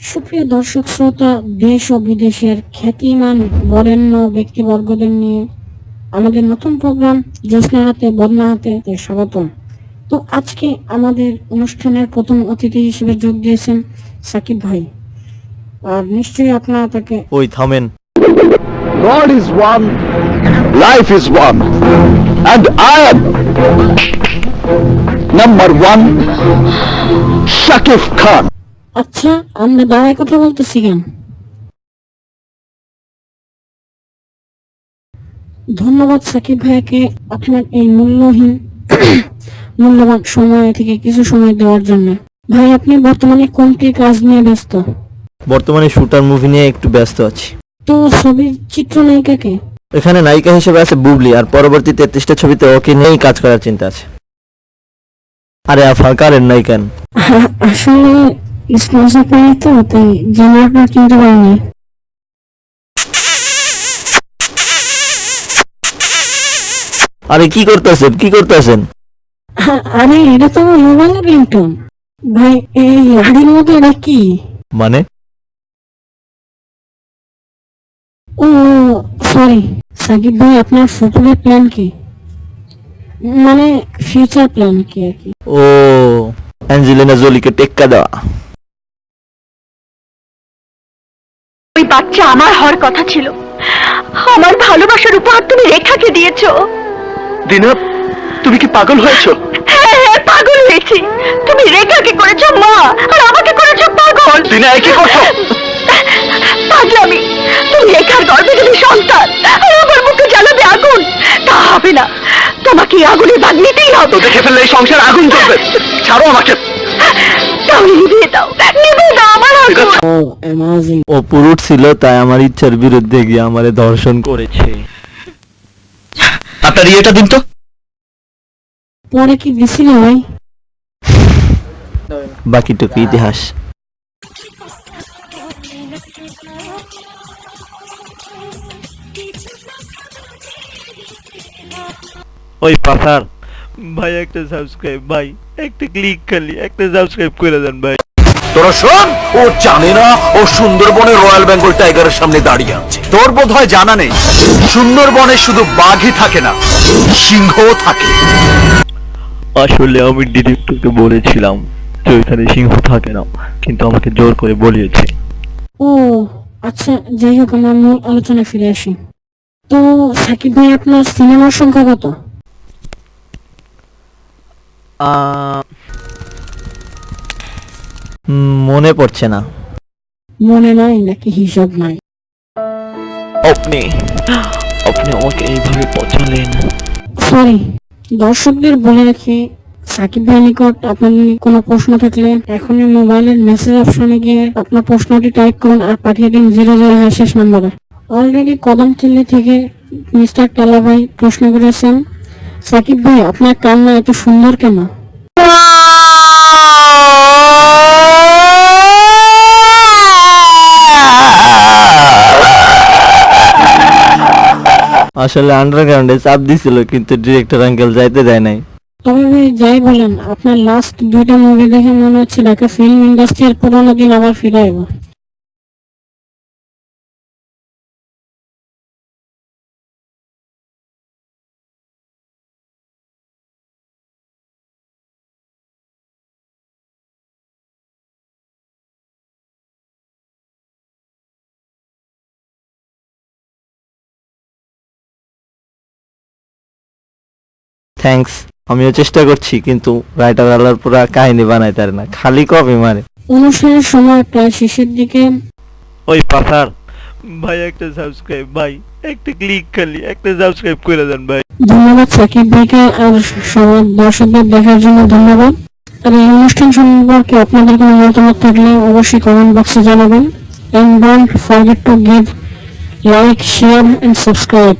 সুপ্রিয় দর্শক শ্রোতা দেশ ও বিদেশের খ্যাতিমান বরেণ্য ব্যক্তিবর্গদের নিয়ে আমাদের নতুন প্রোগ্রাম জ্যোৎস্না হাতে বদনা হাতে স্বাগতম। তো আজকে আমাদের অনুষ্ঠানের প্রথম অতিথি হিসেবে যোগ দিয়েছেন সাকিব ভাই। আর নিশ্চয়ই আপনারা তাকে ওই থামেন। God is one, life is one, and I am number one, Shakif Khan. আচ্ছা আমরা দাঁড়ায় কথা বলতেছি কেন? ধন্যবাদ সাকিব ভাইকে আপনার এই মূল্যহীন মূল্যবান সময় থেকে কিছু সময় দেওয়ার জন্য। ভাই আপনি বর্তমানে কোনটি কাজ নিয়ে ব্যস্ত? বর্তমানে শুটার মুভি নিয়ে একটু ব্যস্ত আছি। তো ছবির চিত্রনায়িকাকে? এখানে নায়িকা হিসেবে আছে বুবলি আর পরবর্তী তেত্রিশটা ছবিতে ওকে নিয়েই কাজ করার চিন্তা আছে। আরে আফার কারেন নাই কেন আসলে স্পন্সর পাই তো তাই জেনে আপনার চিনতে পারিনি আরে কি করতেছেন? কি করতেছেন? আরে এটা তো আমার মোবাইলের রিংটোন ভাই এই হাড়ির মধ্যে এটা কি? মানে? ও সরি সাকিব ভাই আপনার ফুটবলের প্ল্যান কি? মানে ফিউচার প্ল্যান কি আর কি? ও অ্যাঞ্জেলিনা জোলিকে টেক্কা দেওয়া। বাচ্চা আমার হওয়ার কথা ছিল। আমার ভালোবাসার উপহার তুমি রেখাকে দিয়েছ। দিনা তুমি কি পাগল হয়েছো? হ্যাঁ হ্যাঁ পাগল হয়েছি। তুমি রেখাকে করেছ মা আর আমাকে করেছ পাগল। দিনা কি করছ? পাগলামি। তুমি রেখার গর্ভে সন্তান আর আমার মুখে জ্বালাবে আগুন তা হবে না। তোমাকে এই আগুনের ভাগ নিতেই হবে। দেখে ফেললে এই সংসার আগুন জ্বলবে। ছাড়ো আমাকে। নিভিয়ে দাও। নিভিয়ে দাও আমার অ্যামাজিং ও পুরুষ ছিল তাই আমার ইচ্ছার বিরুদ্ধে গিয়ে আমারে ধর্ষণ করেছে। আপনার ইয়েটা দিন তো। পরে কি দিছিল ভাই? বাকিটুকু ইতিহাস। ওই পাথার। ভাই একটা সাবস্ক্রাইব ভাই। একটা ক্লিক খালি একটা সাবস্ক্রাইব করে দেন ভাই। তোরা শোন ও জানে না ও সুন্দরবনে রয়্যাল বেঙ্গল টাইগারের সামনে দাঁড়িয়ে আছে। তোর বোধ হয় জানা নেই সুন্দরবনে শুধু বাঘই থাকে না সিংহও থাকে। আসলে আমি ডিরেক্টরকে বলেছিলাম যে ওইখানে সিংহ থাকে না কিন্তু আমাকে জোর করে বলিয়েছে। ও আচ্ছা যাই হোক আমরা মূল আলোচনায় ফিরে আসি। তো সাকিব ভাই আপনার সিনেমার সংখ্যা কত? মনে পড়ছে না। মনে নাই নাকি হিসাব নাই। আপনি আপনি আমাকে এইভাবে পচালেন। সরি দর্শকদের বলে রাখি সাকিব ভাই নিকট আপনার কোনো প্রশ্ন থাকলে এখনই মোবাইলের মেসেজ অপশনে গিয়ে আপনার প্রশ্নটি টাইপ করুন আর পাঠিয়ে দিন জিরো জিরো হ্যাঁ শেষ নম্বরে অলরেডি কদমতলি থেকে মিস্টার টালা ভাই প্রশ্ন করেছেন। সাকিব ভাই আপনার কান্না এত সুন্দর কেন? আসলে আন্ডারগ্রাউন্ডে চাপ দিছিল কিন্তু ডিরেক্টর আঙ্কেল যাইতে দেয় নাই। তবে ভাই যাই বলেন আপনার লাস্ট দুইটা মুভি দেখে মনে হচ্ছে ঢাকা ফিল্ম ইন্ডাস্ট্রির পুরোনো দিন আবার ফিরে আসব থ্যাঙ্কস আমিও চেষ্টা করছি কিন্তু রাইটার আলার পুরা কাহিনী বানাইতে পারে না। খালি কপি মারে। অনুষ্ঠানের সময় প্রায় শেষের দিকে ওই পাথার। ভাই একটা সাবস্ক্রাইব ভাই একটা ক্লিক খালি একটা সাবস্ক্রাইব করে দেন ভাই। ধন্যবাদ সাকিব ভাইকে আর সবার দর্শকদের দেখার জন্য ধন্যবাদ। আর এই অনুষ্ঠান সম্পর্কে আপনাদের কোনো মতামত থাকলে অবশ্যই কমেন্ট বক্সে জানাবেন। And don't forget to give like share and subscribe.